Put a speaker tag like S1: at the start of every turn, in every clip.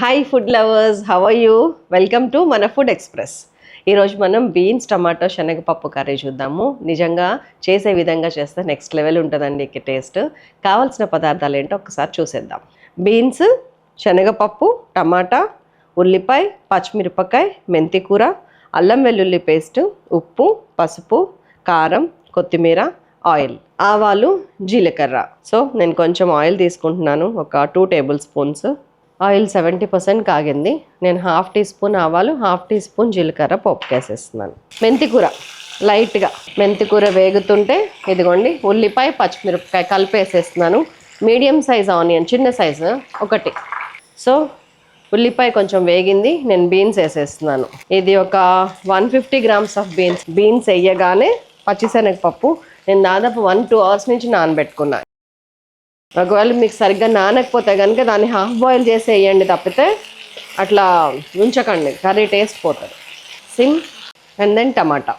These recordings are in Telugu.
S1: Hi food lovers how are you welcome to మన ఫుడ్ ఎక్స్ప్రెస్ ఈరోజు మనం బీన్స్ టమాటో శనగపప్పు కర్రీ చూద్దాము. నిజంగా చేసే విధంగా చేస్తే నెక్స్ట్ లెవెల్ ఉంటుందండి ఇక టేస్ట్ కావాల్సిన పదార్థాలు ఏంటో ఒకసారి చూసేద్దాం. బీన్స్ శనగపప్పు టమాటా ఉల్లిపాయ పచ్చిమిరపకాయ మెంతికూర అల్లం వెల్లుల్లి పేస్ట్ ఉప్పు పసుపు కారం కొత్తిమీర ఆయిల్. ఆవాలు జీలకర్ర. సో నేను కొంచెం ఆయిల్ తీసుకుంటున్నాను. ఒక two tablespoons oil seventy percent కాగింది. నేను హాఫ్ టీ స్పూన్ ఆవాలు హాఫ్ టీ స్పూన్ జీలకర్ర పప్పు వేసేస్తున్నాను మెంతికూర లైట్గా మెంతికూర వేగుతుంటే ఇదిగోండి ఉల్లిపాయ పచ్చిమిరపకాయ కలిపేసేస్తున్నాను. మీడియం సైజ్ ఆనియన్ చిన్న సైజు ఒకటి. సో ఉల్లిపాయ కొంచెం వేగింది నేను బీన్స్ వేసేస్తున్నాను. ఇది ఒక one fifty grams of beans. Beans వేయగానే పచ్చిశనగపప్పు. నేను దాదాపు వన్ టూ అవర్స్ నుంచి నానబెట్టుకున్నాను ఒకవేళ మీకు సరిగ్గా నానకపోతే కనుక దాన్ని హాఫ్ బాయిల్ చేసి వేయండి తప్పితే అట్లా ఉంచకండి కర్రీ టేస్ట్ పోతుంది. Sim and then tomato.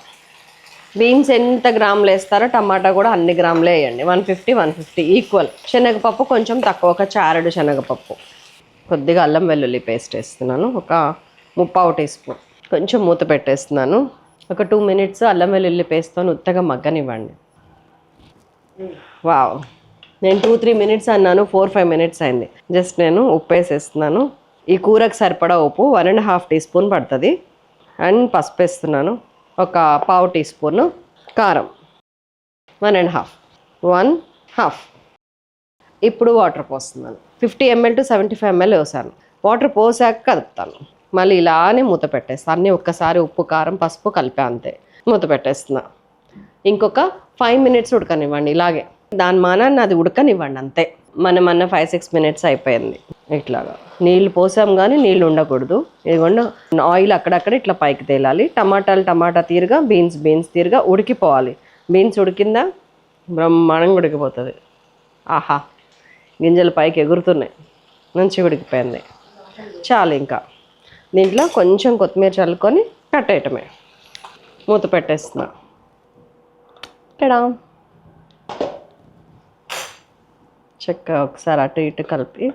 S1: Beans ఎంత గ్రాములు వేస్తారో టమాటా కూడా అన్ని గ్రాములే వేయండి. One fifty one fifty equal శనగపప్పు కొంచెం తక్కువ ఒక చారడు శనగపప్పు. కొద్దిగా అల్లం వెల్లుల్లి పేస్ట్ వేస్తున్నాను ఒక ముప్పావు టీ స్పూన్. కొంచెం మూత పెట్టేస్తున్నాను ఒక టూ మినిట్స్ అల్లం వెల్లుల్లి పేస్ట్తో ఉత్తగా మగ్గనివ్వండి. వావ్ నేను టూ త్రీ మినిట్స్ అన్నాను ఫోర్ ఫైవ్ మినిట్స్ అయింది. జస్ట్ నేను ఉప్పు వేసేస్తున్నాను ఈ కూరకు సరిపడా ఉప్పు one and half teaspoon పడుతుంది. అండ్ పసుపు వేస్తున్నాను. ఒక పావు టీ స్పూన్ కారం. One and half one half ఇప్పుడు వాటర్ పోస్తున్నాను. Fifty ML to seventy five ML వేసాను. వాటర్ పోసాక కలుపుతాను మళ్ళీ ఇలానే మూత పెట్టేస్తాను అన్నీ ఒక్కసారి ఉప్పు కారం పసుపు కలిపా అంతే. మూత పెట్టేస్తున్నా. ఇంకొక ఫైవ్ మినిట్స్ ఉడకనివ్వండి. ఇలాగే. దాని మానాన్ని అది ఉడకనివ్వండి అంతే. మనం అన్న ఫైవ్ సిక్స్ మినిట్స్ అయిపోయింది. ఇట్లాగా. నీళ్ళు పోసాం కానీ నీళ్ళు ఉండకూడదు. ఇదిగోండి ఆయిల్ అక్కడక్కడ ఇట్లా పైకి తేలాలి. టమాటాలు టమాటా తీరుగా బీన్స్ బీన్స్ తీరుగా ఉడికిపోవాలి. బీన్స్ ఉడికిందా? బ్రహ్మాండంగా ఉడికిపోతుంది. ఆహా! గింజలు పైకి ఎగురుతున్నాయి. మంచిగా ఉడికిపోయింది. చాలు ఇంకా. దీంట్లో కొంచెం కొత్తిమీర చల్లుకొని కట్టేయటమే. మూత పెట్టేస్తున్నా. టడా! చెక్క ఒకసారి అటు ఇటు కలిపి